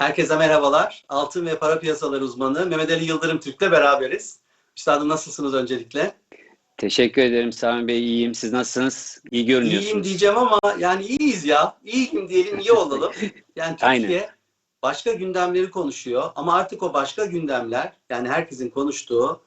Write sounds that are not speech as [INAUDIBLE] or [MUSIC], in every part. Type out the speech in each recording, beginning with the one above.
Herkese merhabalar. Altın ve para piyasaları uzmanı Mehmet Ali Yıldırım Türk'le beraberiz. Üstadım nasılsınız öncelikle? Teşekkür ederim Sami Bey. İyiyim. Siz nasılsınız? İyi görünüyorsunuz. İyiyim diyeceğim ama yani iyiyiz ya. İyiyim diyelim iyi olalım. Yani [LAUGHS] Türkiye Aynen. başka gündemleri konuşuyor ama artık o başka gündemler yani herkesin konuştuğu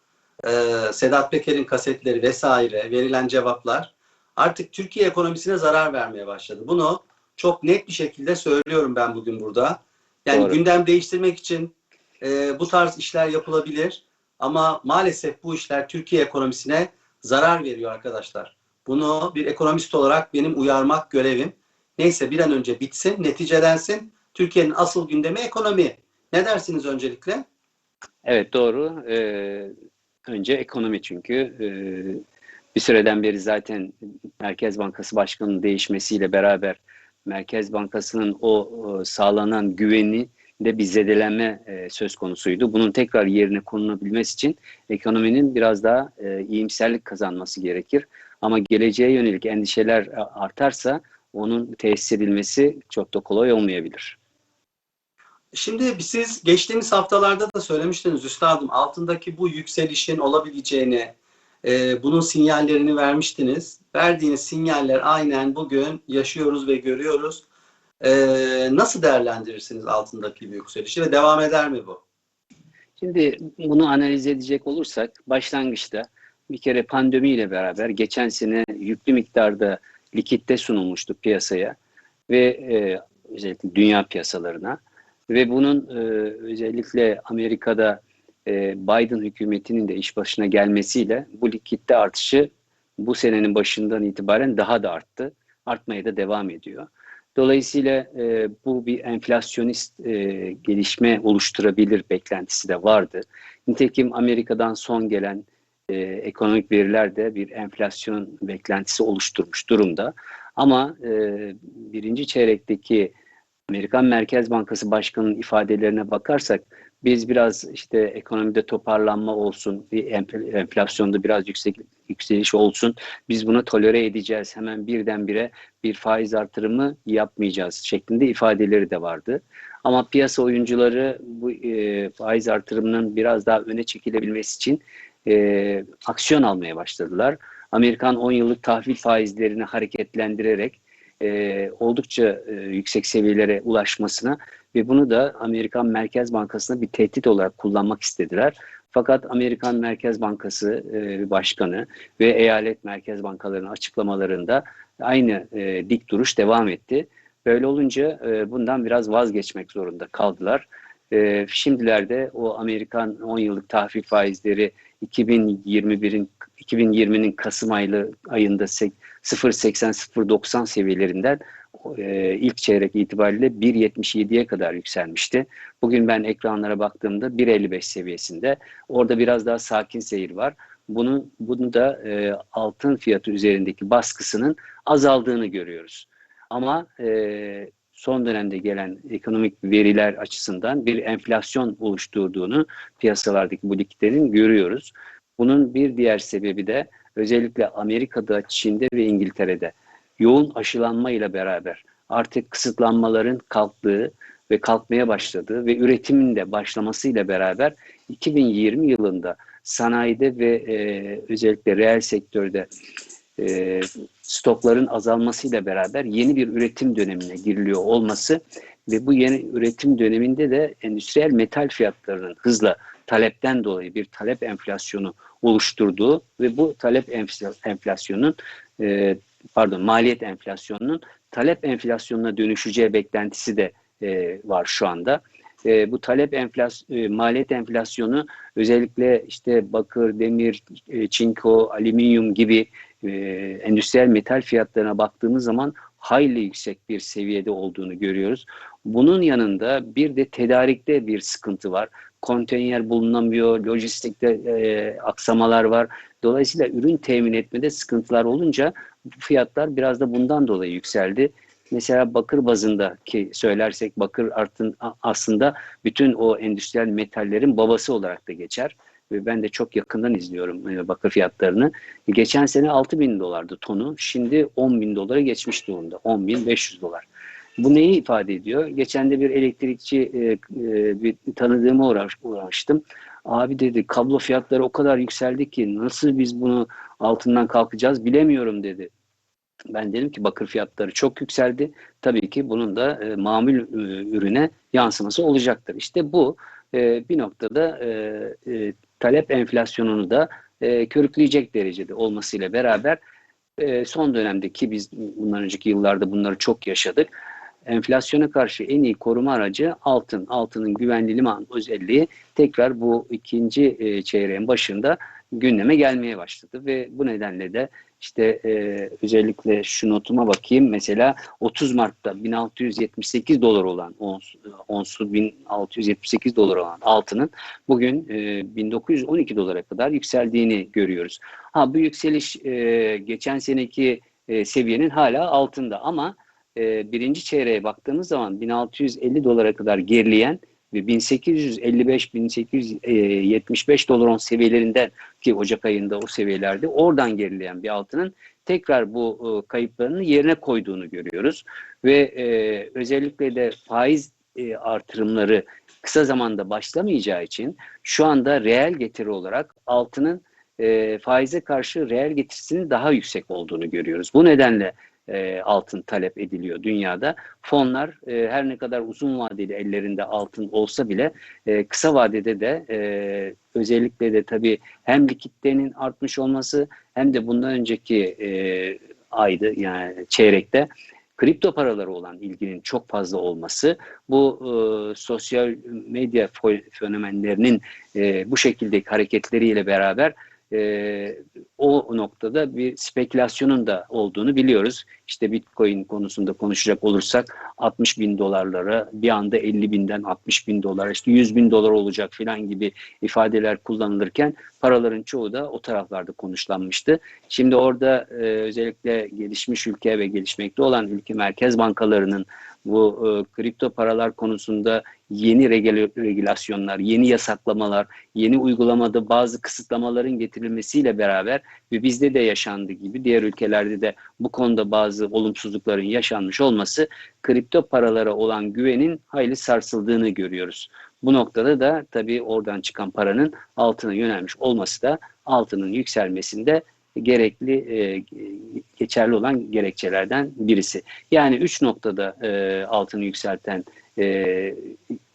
e, Sedat Peker'in kasetleri vesaire verilen cevaplar artık Türkiye ekonomisine zarar vermeye başladı. Bunu çok net bir şekilde söylüyorum ben bugün burada. Yani Doğru. gündem değiştirmek için e, bu tarz işler yapılabilir ama maalesef bu işler Türkiye ekonomisine zarar veriyor arkadaşlar. Bunu bir ekonomist olarak benim uyarmak görevim. Neyse bir an önce bitsin, neticelensin. Türkiye'nin asıl gündemi ekonomi. Ne dersiniz öncelikle? Evet doğru. Ee, önce ekonomi çünkü. Ee, bir süreden beri zaten Merkez Bankası Başkanı'nın değişmesiyle beraber Merkez Bankası'nın o, sağlanan güveni de bir zedelenme e, söz konusuydu. Bunun tekrar yerine konulabilmesi için ekonominin biraz daha e, iyimserlik kazanması gerekir. Ama geleceğe yönelik endişeler e, artarsa onun tesis edilmesi çok da kolay olmayabilir. Şimdi siz geçtiğimiz haftalarda da söylemiştiniz üstadım altındaki bu yükselişin olabileceğini, e, bunun sinyallerini vermiştiniz. Verdiğiniz sinyaller aynen bugün yaşıyoruz ve görüyoruz. E, nasıl değerlendirirsiniz altındaki bu yükselişi ve devam eder mi bu? Şimdi bunu analiz edecek olursak başlangıçta bir kere pandemiyle beraber geçen sene yüklü miktarda likitte sunulmuştu piyasaya ve e, özellikle dünya piyasalarına ve bunun e, özellikle Amerika'da e, Biden hükümetinin de iş başına gelmesiyle bu likitte artışı bu senenin başından itibaren daha da arttı. Artmaya da devam ediyor. Dolayısıyla e, bu bir enflasyonist e, gelişme oluşturabilir beklentisi de vardı. Nitekim Amerika'dan son gelen e, ekonomik veriler de bir enflasyon beklentisi oluşturmuş durumda. Ama e, birinci çeyrekteki Amerikan Merkez Bankası Başkanı'nın ifadelerine bakarsak biz biraz işte ekonomide toparlanma olsun, bir enfl- enflasyonda biraz yüksek yükseliş olsun. Biz bunu tolere edeceğiz. Hemen birdenbire bir faiz artırımı yapmayacağız şeklinde ifadeleri de vardı. Ama piyasa oyuncuları bu e, faiz artırımının biraz daha öne çekilebilmesi için e, aksiyon almaya başladılar. Amerikan 10 yıllık tahvil faizlerini hareketlendirerek e, oldukça e, yüksek seviyelere ulaşmasına ve bunu da Amerikan Merkez Bankası'na bir tehdit olarak kullanmak istediler. Fakat Amerikan Merkez Bankası e, Başkanı ve eyalet merkez bankalarının açıklamalarında aynı e, dik duruş devam etti. Böyle olunca e, bundan biraz vazgeçmek zorunda kaldılar. E, şimdilerde o Amerikan 10 yıllık tahvil faizleri 2021'in 2020'nin Kasım aylı ayında 0.80-0.90 seviyelerinden e, ilk çeyrek itibariyle 1.77'ye kadar yükselmişti. Bugün ben ekranlara baktığımda 1.55 seviyesinde. Orada biraz daha sakin seyir var. Bunu, bunu da e, altın fiyatı üzerindeki baskısının azaldığını görüyoruz. Ama e, son dönemde gelen ekonomik veriler açısından bir enflasyon oluşturduğunu piyasalardaki bu likiditenin görüyoruz. Bunun bir diğer sebebi de özellikle Amerika'da, Çin'de ve İngiltere'de yoğun aşılanma ile beraber artık kısıtlanmaların kalktığı ve kalkmaya başladığı ve üretimin de başlamasıyla beraber 2020 yılında sanayide ve e, özellikle reel sektörde e, stokların azalmasıyla beraber yeni bir üretim dönemine giriliyor olması ve bu yeni üretim döneminde de endüstriyel metal fiyatlarının hızla talepten dolayı bir talep enflasyonu oluşturduğu ve bu talep enflasyonun e, pardon maliyet enflasyonunun talep enflasyonuna dönüşeceği beklentisi de e, var şu anda. E, bu talep enflas e, maliyet enflasyonu özellikle işte bakır, demir, e, çinko, alüminyum gibi e, endüstriyel metal fiyatlarına baktığımız zaman hayli yüksek bir seviyede olduğunu görüyoruz. Bunun yanında bir de tedarikte bir sıkıntı var. Konteyner bulunamıyor, lojistikte e, aksamalar var. Dolayısıyla ürün temin etmede sıkıntılar olunca fiyatlar biraz da bundan dolayı yükseldi. Mesela bakır bazında ki söylersek bakır artın, aslında bütün o endüstriyel metallerin babası olarak da geçer. Ve ben de çok yakından izliyorum e, bakır fiyatlarını. Geçen sene 6 bin dolardı tonu. Şimdi 10 bin dolara geçmiş durumda. 10 bin 500 dolar. Bu neyi ifade ediyor? Geçen de bir elektrikçi e, e, bir tanıdığıma uğraş, uğraştım. Abi dedi kablo fiyatları o kadar yükseldi ki nasıl biz bunu altından kalkacağız bilemiyorum dedi. Ben dedim ki bakır fiyatları çok yükseldi. Tabii ki bunun da e, mamul e, ürüne yansıması olacaktır. İşte bu e, bir noktada e, e, talep enflasyonunu da e, körükleyecek derecede olmasıyla beraber e, son dönemdeki biz bundan önceki yıllarda bunları çok yaşadık. Enflasyona karşı en iyi koruma aracı altın. Altının güvenli liman özelliği tekrar bu ikinci e, çeyreğin başında gündeme gelmeye başladı ve bu nedenle de işte e, özellikle şu notuma bakayım mesela 30 Mart'ta 1678 dolar olan ons, onsu 1678 dolar olan altının bugün e, 1912 dolara kadar yükseldiğini görüyoruz. Ha bu yükseliş e, geçen seneki e, seviyenin hala altında ama e, birinci çeyreğe baktığımız zaman 1650 dolara kadar gerileyen ve 1855-1875 dolar on seviyelerinden ki Ocak ayında o seviyelerde oradan gerileyen bir altının tekrar bu e, kayıplarını yerine koyduğunu görüyoruz. Ve e, özellikle de faiz e, artırımları kısa zamanda başlamayacağı için şu anda reel getiri olarak altının e, faize karşı reel getirisinin daha yüksek olduğunu görüyoruz. Bu nedenle e, altın talep ediliyor dünyada. Fonlar e, her ne kadar uzun vadeli ellerinde altın olsa bile e, kısa vadede de e, özellikle de tabii hem likiditenin artmış olması hem de bundan önceki e, aydı yani çeyrekte kripto paraları olan ilginin çok fazla olması bu e, sosyal medya fenomenlerinin e, bu şekildeki hareketleriyle beraber e, o noktada bir spekülasyonun da olduğunu biliyoruz. İşte Bitcoin konusunda konuşacak olursak 60 bin dolarlara bir anda 50 binden 60 bin dolar işte 100 bin dolar olacak filan gibi ifadeler kullanılırken paraların çoğu da o taraflarda konuşlanmıştı. Şimdi orada e, özellikle gelişmiş ülke ve gelişmekte olan ülke merkez bankalarının bu e, kripto paralar konusunda yeni regülasyonlar, yeni yasaklamalar, yeni uygulamada bazı kısıtlamaların getirilmesiyle beraber ve bizde de yaşandığı gibi diğer ülkelerde de bu konuda bazı olumsuzlukların yaşanmış olması kripto paralara olan güvenin hayli sarsıldığını görüyoruz. Bu noktada da tabii oradan çıkan paranın altına yönelmiş olması da altının yükselmesinde gerekli e, geçerli olan gerekçelerden birisi. Yani üç noktada e, altını yükselten e,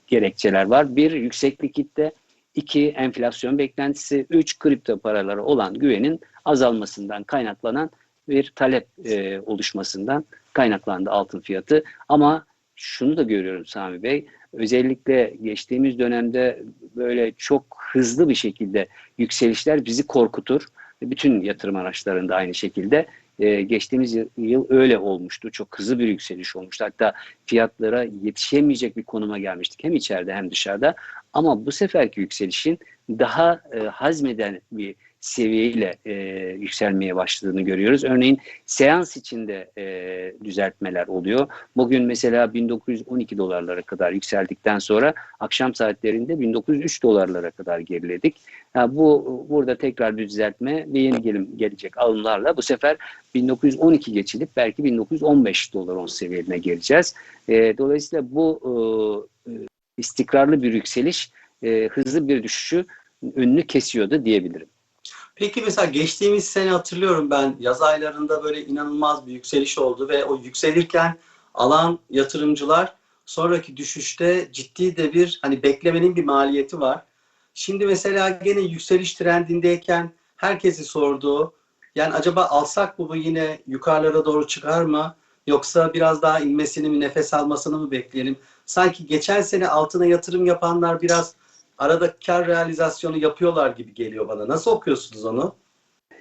gerekçeler var. Bir, yüksek likitte. iki enflasyon beklentisi. Üç, kripto paralara olan güvenin azalmasından kaynaklanan bir talep e, oluşmasından kaynaklandı altın fiyatı. Ama şunu da görüyorum Sami Bey, özellikle geçtiğimiz dönemde böyle çok hızlı bir şekilde yükselişler bizi korkutur. Bütün yatırım araçlarında aynı şekilde. Ee, geçtiğimiz yıl öyle olmuştu. Çok hızlı bir yükseliş olmuştu. Hatta fiyatlara yetişemeyecek bir konuma gelmiştik. Hem içeride hem dışarıda. Ama bu seferki yükselişin daha e, hazmeden bir seviyeyle e, yükselmeye başladığını görüyoruz. Örneğin seans içinde e, düzeltmeler oluyor. Bugün mesela 1912 dolarlara kadar yükseldikten sonra akşam saatlerinde 1903 dolarlara kadar geriledik. Yani bu burada tekrar bir düzeltme ve yeni gelim gelecek alımlarla bu sefer 1912 geçilip belki 1915 dolar on seviyelerine geleceğiz. E, dolayısıyla bu e, istikrarlı bir yükseliş e, hızlı bir düşüşü önünü kesiyordu diyebilirim. Peki mesela geçtiğimiz sene hatırlıyorum ben yaz aylarında böyle inanılmaz bir yükseliş oldu ve o yükselirken alan yatırımcılar sonraki düşüşte ciddi de bir hani beklemenin bir maliyeti var. Şimdi mesela gene yükseliş trendindeyken herkesi sorduğu yani acaba alsak mı bu yine yukarılara doğru çıkar mı? Yoksa biraz daha inmesini mi nefes almasını mı bekleyelim? Sanki geçen sene altına yatırım yapanlar biraz arada kar realizasyonu yapıyorlar gibi geliyor bana. Nasıl okuyorsunuz onu?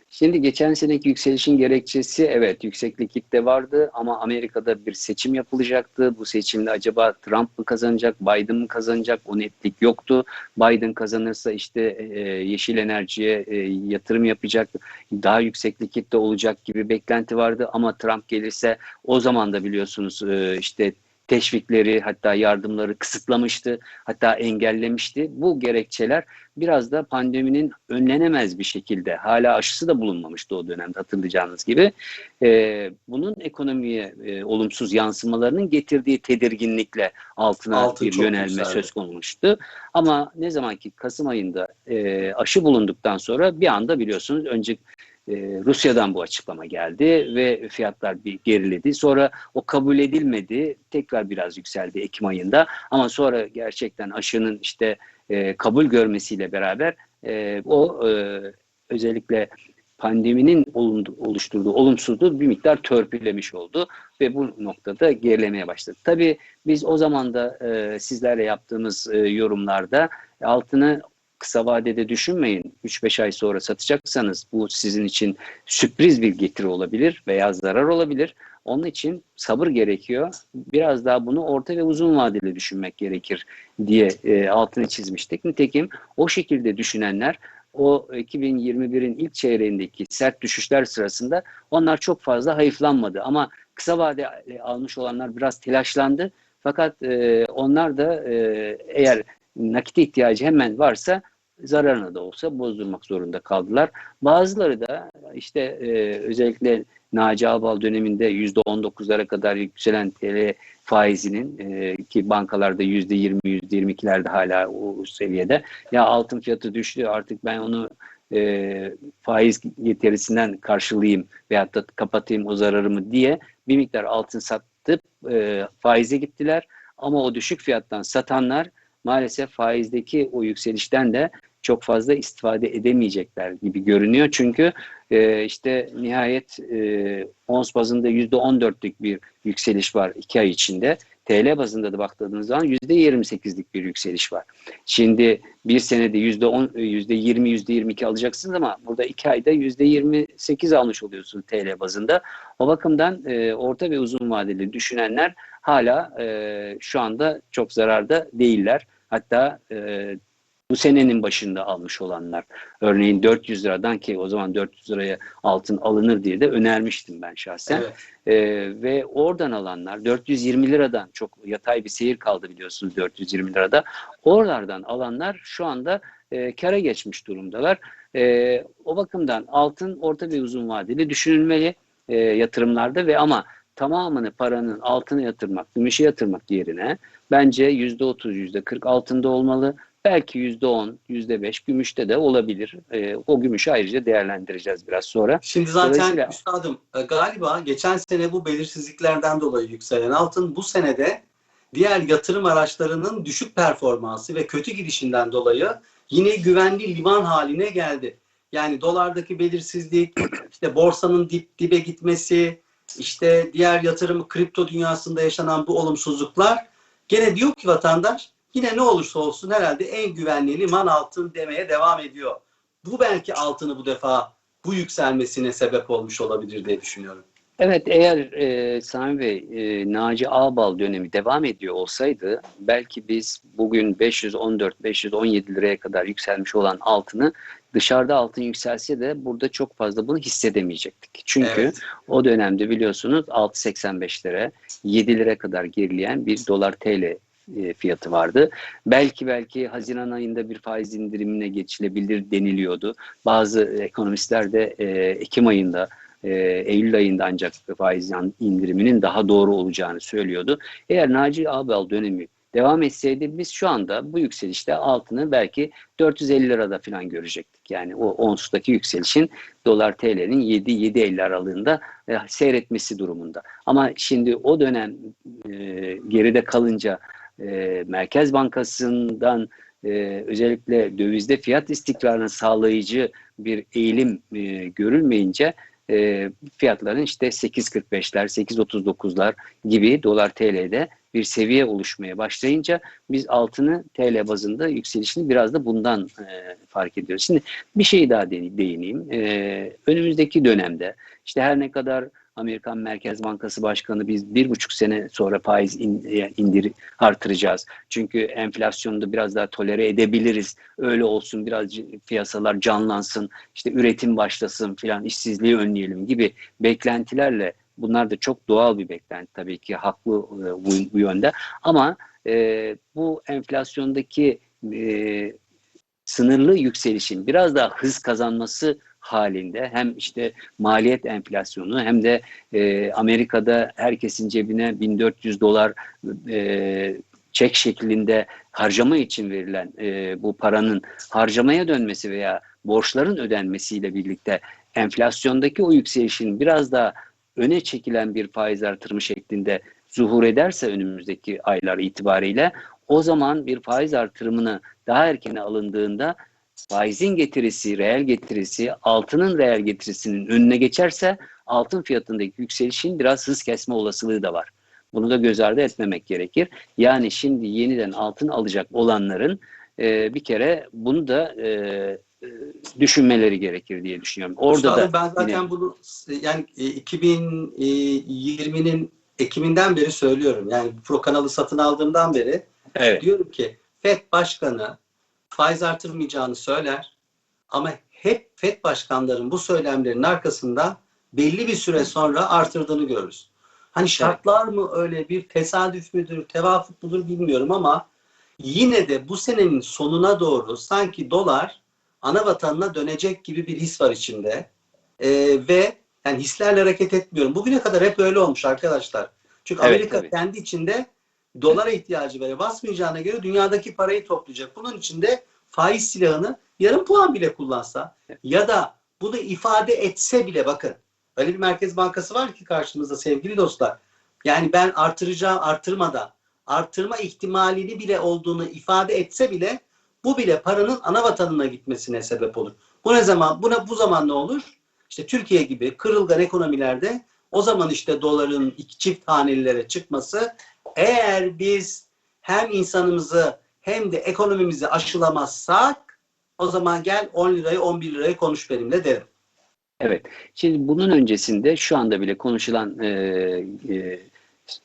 Şimdi geçen seneki yükselişin gerekçesi evet yüksek likitte vardı ama Amerika'da bir seçim yapılacaktı. Bu seçimde acaba Trump mı kazanacak, Biden mı kazanacak o netlik yoktu. Biden kazanırsa işte e, yeşil enerjiye e, yatırım yapacak, daha yüksek likitte olacak gibi beklenti vardı ama Trump gelirse o zaman da biliyorsunuz e, işte teşvikleri hatta yardımları kısıtlamıştı hatta engellemişti. Bu gerekçeler biraz da pandeminin önlenemez bir şekilde hala aşısı da bulunmamıştı o dönemde hatırlayacağınız gibi. E, bunun ekonomiye e, olumsuz yansımalarının getirdiği tedirginlikle altına Altın bir yönelme yükseldi. söz konulmuştu. Ama ne zaman ki Kasım ayında e, aşı bulunduktan sonra bir anda biliyorsunuz önce e, Rusya'dan bu açıklama geldi ve fiyatlar bir geriledi. Sonra o kabul edilmedi. Tekrar biraz yükseldi Ekim ayında. Ama sonra gerçekten aşının işte e, kabul görmesiyle beraber e, o özellikle pandeminin oluşturduğu olumsuzluğu bir miktar törpülemiş oldu ve bu noktada gerilemeye başladı. Tabii biz o zaman da e, sizlerle yaptığımız e, yorumlarda altını kısa vadede düşünmeyin. 3-5 ay sonra satacaksanız bu sizin için sürpriz bir getiri olabilir veya zarar olabilir. Onun için sabır gerekiyor. Biraz daha bunu orta ve uzun vadeli düşünmek gerekir diye e, altını çizmiştik. Nitekim o şekilde düşünenler o 2021'in ilk çeyreğindeki sert düşüşler sırasında onlar çok fazla hayıflanmadı. Ama kısa vade almış olanlar biraz telaşlandı. Fakat e, onlar da e, eğer nakit ihtiyacı hemen varsa zararına da olsa bozdurmak zorunda kaldılar. Bazıları da işte e, özellikle Naci Ağbal döneminde %19'lara kadar yükselen TL faizinin e, ki bankalarda %20, %22'lerde hala o seviyede. Ya altın fiyatı düştü artık ben onu e, faiz getirisinden karşılayayım veyahut da kapatayım o zararımı diye bir miktar altın satıp e, faize gittiler. Ama o düşük fiyattan satanlar maalesef faizdeki o yükselişten de çok fazla istifade edemeyecekler gibi görünüyor. Çünkü e, işte nihayet e, ons bazında %14'lük bir yükseliş var iki ay içinde. TL bazında da baktığınız zaman %28'lik bir yükseliş var. Şimdi bir senede %10, %20, %22 alacaksınız ama burada iki ayda %28 almış oluyorsunuz TL bazında. O bakımdan e, orta ve uzun vadeli düşünenler hala e, şu anda çok zararda değiller. Hatta e, bu senenin başında almış olanlar. Örneğin 400 liradan ki o zaman 400 liraya altın alınır diye de önermiştim ben şahsen. Evet. Ee, ve oradan alanlar 420 liradan çok yatay bir seyir kaldı biliyorsunuz 420 lirada. Oralardan alanlar şu anda e, kara geçmiş durumdalar. E, o bakımdan altın orta ve uzun vadeli düşünülmeli e, yatırımlarda ve ama tamamını paranın altına yatırmak, gümüşe yatırmak yerine bence %30, %40 altında olmalı. Belki %10, %5 gümüşte de olabilir. E, o gümüşü ayrıca değerlendireceğiz biraz sonra. Şimdi zaten Dolayısıyla- üstadım e, galiba geçen sene bu belirsizliklerden dolayı yükselen altın bu senede diğer yatırım araçlarının düşük performansı ve kötü gidişinden dolayı yine güvenli liman haline geldi. Yani dolardaki belirsizlik, [CLEARS THROAT] işte borsanın dip dibe gitmesi, işte diğer yatırım kripto dünyasında yaşanan bu olumsuzluklar gene diyor ki vatandaş yine ne olursa olsun herhalde en güvenli liman altın demeye devam ediyor. Bu belki altını bu defa bu yükselmesine sebep olmuş olabilir diye düşünüyorum. Evet eğer e, Sami Bey e, Naci Ağbal dönemi devam ediyor olsaydı belki biz bugün 514-517 liraya kadar yükselmiş olan altını dışarıda altın yükselse de burada çok fazla bunu hissedemeyecektik. Çünkü Evet. o dönemde biliyorsunuz 6.85'lere 7 lira kadar gerileyen bir dolar TL e, fiyatı vardı. Belki belki Haziran ayında bir faiz indirimine geçilebilir deniliyordu. Bazı ekonomistler de e, Ekim ayında e, Eylül ayında ancak faiz indiriminin daha doğru olacağını söylüyordu. Eğer Naci Ağbal dönemi devam etseydi biz şu anda bu yükselişte altını belki 450 lirada falan görecektik. Yani o onsdaki yükselişin dolar TL'nin 7-7.50 aralığında e, seyretmesi durumunda. Ama şimdi o dönem e, geride kalınca e, Merkez Bankası'ndan e, özellikle dövizde fiyat istikrarını sağlayıcı bir eğilim e, görülmeyince e, fiyatların işte 8.45'ler, 8.39'lar gibi dolar TL'de bir seviye oluşmaya başlayınca biz altını TL bazında yükselişini biraz da bundan e, fark ediyoruz. Şimdi bir şey daha de- değineyim. E, önümüzdeki dönemde işte her ne kadar Amerikan Merkez Bankası Başkanı biz bir buçuk sene sonra faiz e, indir artıracağız. Çünkü enflasyonu da biraz daha tolere edebiliriz. Öyle olsun biraz piyasalar canlansın, işte üretim başlasın filan, işsizliği önleyelim gibi beklentilerle Bunlar da çok doğal bir beklenti tabii ki haklı e, bu, bu yönde. Ama e, bu enflasyondaki e, sınırlı yükselişin biraz daha hız kazanması halinde. Hem işte maliyet enflasyonu hem de e, Amerika'da herkesin cebine 1400 dolar e, çek şeklinde harcama için verilen e, bu paranın harcamaya dönmesi veya borçların ödenmesiyle birlikte enflasyondaki o yükselişin biraz daha öne çekilen bir faiz artırımı şeklinde zuhur ederse önümüzdeki aylar itibariyle o zaman bir faiz artırımını daha erkene alındığında faizin getirisi, reel getirisi, altının reel getirisinin önüne geçerse altın fiyatındaki yükselişin biraz hız kesme olasılığı da var. Bunu da göz ardı etmemek gerekir. Yani şimdi yeniden altın alacak olanların e, bir kere bunu da e, e, düşünmeleri gerekir diye düşünüyorum. Orada Üstadım, da ben zaten yine- bunu yani e, 2020'nin Ekim'inden beri söylüyorum. Yani bu Pro kanalı satın aldığımdan beri evet, diyorum ki FED başkanı faiz artırmayacağını söyler ama hep FED başkanların bu söylemlerin arkasında belli bir süre sonra artırdığını görürüz. Hani şartlar mı öyle bir tesadüf müdür, tevafuk mudur bilmiyorum ama yine de bu senenin sonuna doğru sanki dolar ana vatanına dönecek gibi bir his var içinde. Ee, ve yani hislerle hareket etmiyorum. Bugüne kadar hep öyle olmuş arkadaşlar. Çünkü Evet, Amerika tabii. kendi içinde dolara ihtiyacı var. Basmayacağına göre dünyadaki parayı toplayacak. Bunun için de faiz silahını yarım puan bile kullansa ya da bunu ifade etse bile bakın öyle bir Merkez Bankası var ki karşımızda sevgili dostlar. Yani ben artıracağım artırmadan artırma ihtimalini bile olduğunu ifade etse bile bu bile paranın ana vatanına gitmesine sebep olur. Bu ne zaman buna bu zaman ne olur? İşte Türkiye gibi kırılgan ekonomilerde o zaman işte doların iki çift hanelilere çıkması eğer biz hem insanımızı hem de ekonomimizi aşılamazsak o zaman gel 10 lirayı 11 lirayı konuş benimle derim. Evet. Şimdi bunun öncesinde şu anda bile konuşulan e, e,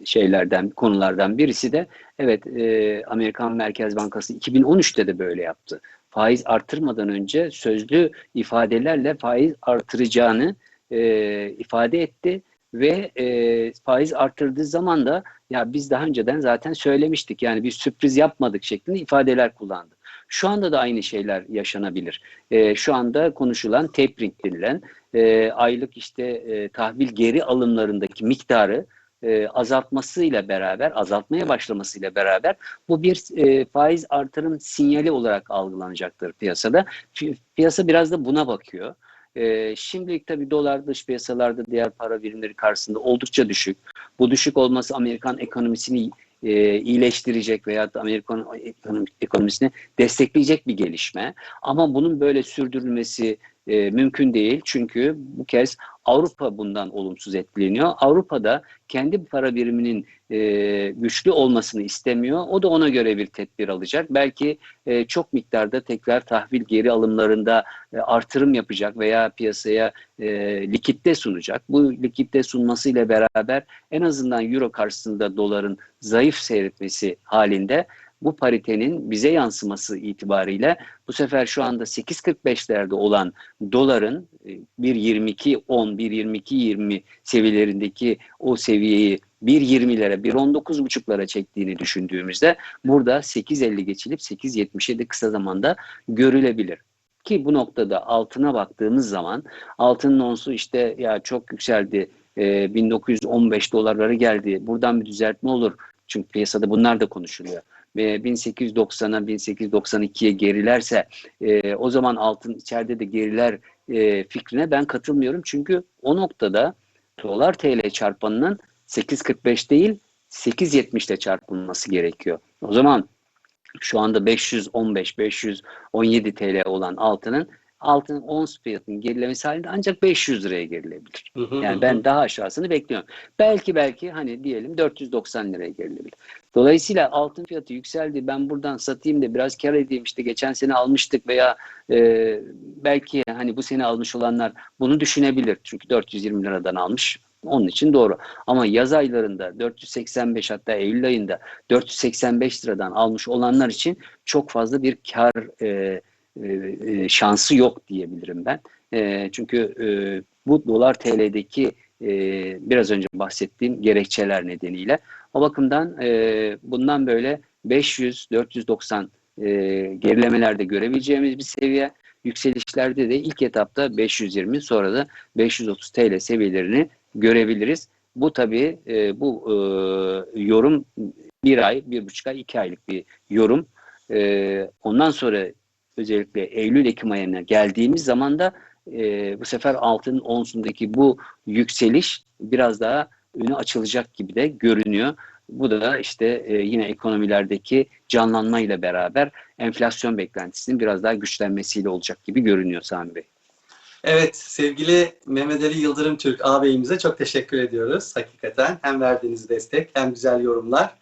şeylerden, konulardan birisi de evet e, Amerikan Merkez Bankası 2013'te de böyle yaptı. Faiz artırmadan önce sözlü ifadelerle faiz artıracağını e, ifade etti ve e, faiz artırdığı zaman da ya biz daha önceden zaten söylemiştik yani bir sürpriz yapmadık şeklinde ifadeler kullandı. Şu anda da aynı şeyler yaşanabilir. E, şu anda konuşulan tapering denilen e, aylık işte e, tahvil geri alımlarındaki miktarı e, azaltmasıyla beraber, azaltmaya başlamasıyla beraber bu bir e, faiz artırım sinyali olarak algılanacaktır piyasada. Pi- Piyasa biraz da buna bakıyor. E, şimdilik tabii dolar dış piyasalarda diğer para birimleri karşısında oldukça düşük. Bu düşük olması Amerikan ekonomisini e, iyileştirecek veya da Amerikan ekonomi- ekonomisini destekleyecek bir gelişme. Ama bunun böyle sürdürülmesi e, mümkün değil. Çünkü bu kez Avrupa bundan olumsuz etkileniyor. Avrupa'da kendi para biriminin e, güçlü olmasını istemiyor. O da ona göre bir tedbir alacak. Belki e, çok miktarda tekrar tahvil geri alımlarında e, artırım yapacak veya piyasaya e, likitte sunacak. Bu likitte sunmasıyla beraber en azından euro karşısında doların zayıf seyretmesi halinde bu paritenin bize yansıması itibariyle bu sefer şu anda 8.45'lerde olan doların e, 1.22 10 1.22 20 seviyelerindeki o seviyeyi 1.20'lere 1.19.5'lara çektiğini düşündüğümüzde burada 8.50 geçilip 8.77 kısa zamanda görülebilir. Ki bu noktada altına baktığımız zaman altının onsu işte ya çok yükseldi e, 1915 dolarları geldi buradan bir düzeltme olur. Çünkü piyasada bunlar da konuşuluyor ve 1890'a 1892'ye gerilerse e, o zaman altın içeride de geriler e, fikrine ben katılmıyorum. Çünkü o noktada dolar TL çarpanının 8.45 değil 8.70'te çarpılması gerekiyor. O zaman şu anda 515-517 TL olan altının altın ons fiyatının gerilemesi halinde ancak 500 liraya gerilebilir. Yani ben daha aşağısını bekliyorum. Belki belki hani diyelim 490 liraya gerilebilir. Dolayısıyla altın fiyatı yükseldi. Ben buradan satayım da biraz kar edeyim işte geçen sene almıştık veya e, belki hani bu sene almış olanlar bunu düşünebilir. Çünkü 420 liradan almış. Onun için doğru. Ama yaz aylarında 485 hatta Eylül ayında 485 liradan almış olanlar için çok fazla bir kar e, e, e, şansı yok diyebilirim ben. E, çünkü bu dolar TL'deki biraz önce bahsettiğim gerekçeler nedeniyle. O bakımdan bundan böyle 500-490 e, gerilemelerde görebileceğimiz bir seviye. Yükselişlerde de ilk etapta 520 sonra da 530 TL seviyelerini görebiliriz. Bu tabii bu yorum bir ay, bir buçuk ay, iki aylık bir yorum. Ondan sonra özellikle Eylül-Ekim ayına geldiğimiz zaman da e, bu sefer altının onsundaki bu yükseliş biraz daha önü açılacak gibi de görünüyor. Bu da işte e, yine ekonomilerdeki canlanmayla beraber enflasyon beklentisinin biraz daha güçlenmesiyle olacak gibi görünüyor Sami Bey. Evet sevgili Mehmet Ali Yıldırım Türk ağabeyimize çok teşekkür ediyoruz hakikaten. Hem verdiğiniz destek hem güzel yorumlar.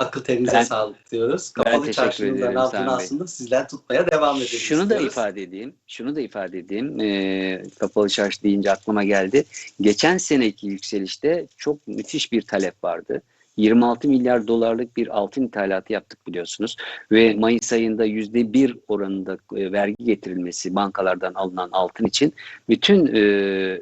Akıl teninize Ben- sağlık diyoruz. Kapalı çarşının da Bey. aslında sizler tutmaya devam edelim Şunu da istiyoruz. ifade edeyim. Şunu da ifade edeyim. Ee, kapalı çarşı deyince aklıma geldi. Geçen seneki yükselişte çok müthiş bir talep vardı. 26 milyar dolarlık bir altın ithalatı yaptık biliyorsunuz. Ve Mayıs ayında %1 oranında e, vergi getirilmesi bankalardan alınan altın için bütün e,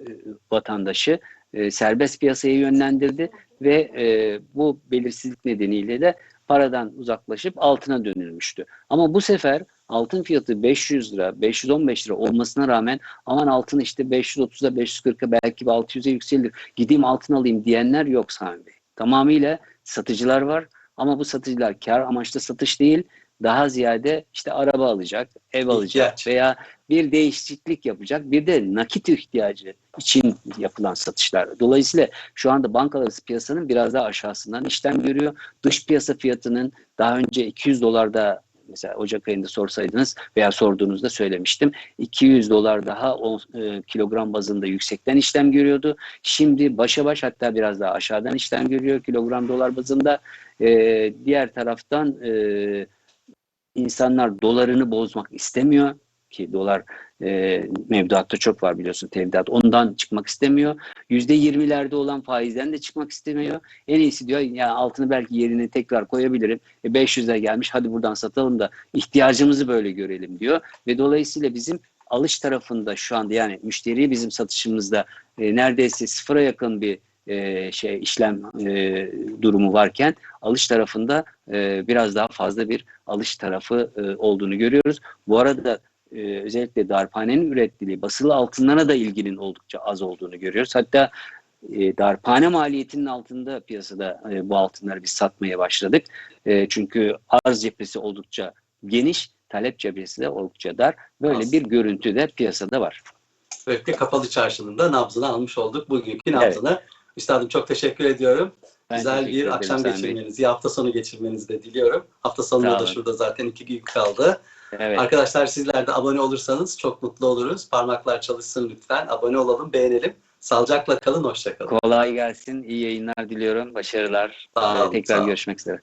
vatandaşı e, serbest piyasaya yönlendirdi ve e, bu belirsizlik nedeniyle de paradan uzaklaşıp altına dönülmüştü. Ama bu sefer altın fiyatı 500 lira, 515 lira olmasına rağmen aman altın işte 530'a, 540'a belki 600'e yükselir. Gideyim altın alayım diyenler yok Sami Bey. Tamamıyla satıcılar var ama bu satıcılar kar amaçlı satış değil, daha ziyade işte araba alacak, ev alacak İhtiyaç. veya bir değişiklik yapacak. Bir de nakit ihtiyacı için yapılan satışlar. Dolayısıyla şu anda bankalar arası piyasanın biraz daha aşağısından işlem görüyor. Dış piyasa fiyatının daha önce 200 dolarda mesela Ocak ayında sorsaydınız veya sorduğunuzda söylemiştim. 200 dolar daha o e, kilogram bazında yüksekten işlem görüyordu. Şimdi başa baş hatta biraz daha aşağıdan işlem görüyor kilogram dolar bazında. E, diğer taraftan e, insanlar dolarını bozmak istemiyor ki dolar e, mevduatta çok var biliyorsun tevdiat. Ondan çıkmak istemiyor. Yüzde yirmilerde olan faizden de çıkmak istemiyor. En iyisi diyor ya altını belki yerine tekrar koyabilirim. E, 500'e gelmiş hadi buradan satalım da ihtiyacımızı böyle görelim diyor. Ve dolayısıyla bizim alış tarafında şu anda yani müşteriye bizim satışımızda e, neredeyse sıfıra yakın bir e, şey işlem e, durumu varken alış tarafında e, biraz daha fazla bir alış tarafı e, olduğunu görüyoruz. Bu arada e, özellikle darphanenin ürettiği basılı altınlara da ilginin oldukça az olduğunu görüyoruz. Hatta e, darphane maliyetinin altında piyasada e, bu altınları biz satmaya başladık. E, çünkü arz cephesi oldukça geniş, talep cephesi de oldukça dar. Böyle Az. bir görüntü de piyasada var. Böylelikle kapalı çarşının da nabzını almış olduk. Bugünkü Evet. Üstadım çok teşekkür ediyorum. Ben Güzel teşekkür bir ederim akşam geçirmenizi, hafta sonu geçirmenizi de diliyorum. Hafta sonunda da şurada zaten iki gün kaldı. Evet. Arkadaşlar sizler de abone olursanız çok mutlu oluruz. Parmaklar çalışsın lütfen. Abone olalım, beğenelim. Sağlıcakla kalın, hoşça kalın. Kolay gelsin. iyi yayınlar diliyorum. Başarılar. Sağ Ee, olun, Tekrar sağ olun. görüşmek üzere.